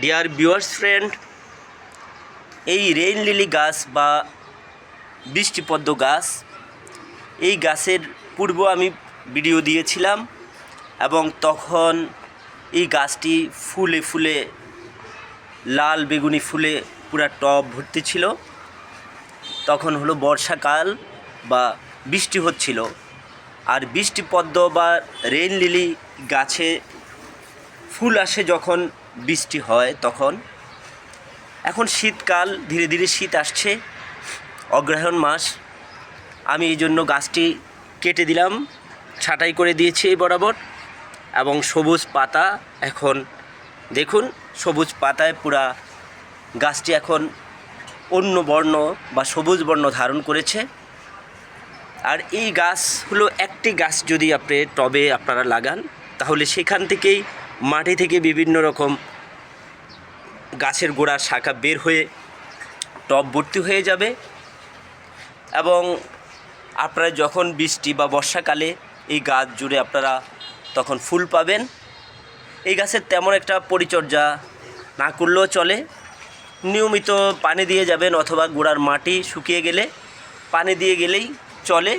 Deer viewers friend এই rain lily গাছ বা বৃষ্টিপদ্ম গাছ, এই গাছের পূর্ব আমি ভিডিও দিয়েছিলাম এবং তখন এই গাছটি ফুলে ফুলে, লাল বেগুনি ফুলে পুরা টব ভর্তি ছিল। তখন হলো বর্ষাকাল বা বৃষ্টি হচ্ছিল। আর বৃষ্টি পদ্ম বা রেইন লিলি গাছে ফুল আসে যখন বৃষ্টি হয় তখন। এখন শীতকাল, ধীরে ধীরে শীত আসছে, অগ্রহায়ণ মাস। আমি এই জন্য গাছটি কেটে দিলাম, ছাঁটাই করে দিয়েছি এই বরাবর। এবং সবুজ পাতা এখন, দেখুন, সবুজ পাতায় পুরা গাছটি এখন অন্য বর্ণ বা সবুজ বর্ণ ধারণ করেছে। আর এই গাছ হলো একটি গাছ যদি আপনি টবে আপনারা লাগান, তাহলে সেখান থেকেই মাটি থেকে বিভিন্ন রকম গাছের গোড়ার শাখা বের হয়ে টব ভর্তি হয়ে যাবে এবং আপনারা যখন বৃষ্টি বা বর্ষাকালে এই গাছ জুড়ে আপনারা তখন ফুল পাবেন। এই গাছের তেমন একটা পরিচর্যা না করলেও চলে। নিয়মিত পানি দিয়ে যাবেন অথবা গোড়ার মাটি শুকিয়ে গেলে পানি দিয়ে গেলেই চলে।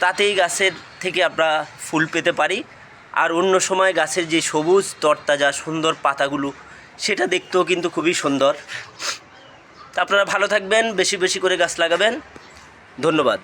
তাতেই গাছের থেকে আমরা ফুল পেতে পারি। আর অন্য সময় গাছের যে সবুজ তরতাজা সুন্দর পাতাগুলো, সেটা দেখতেও কিন্তু খুবই সুন্দর। আপনারা ভালো থাকবেন, বেশি বেশি করে গাছ লাগাবেন। ধন্যবাদ।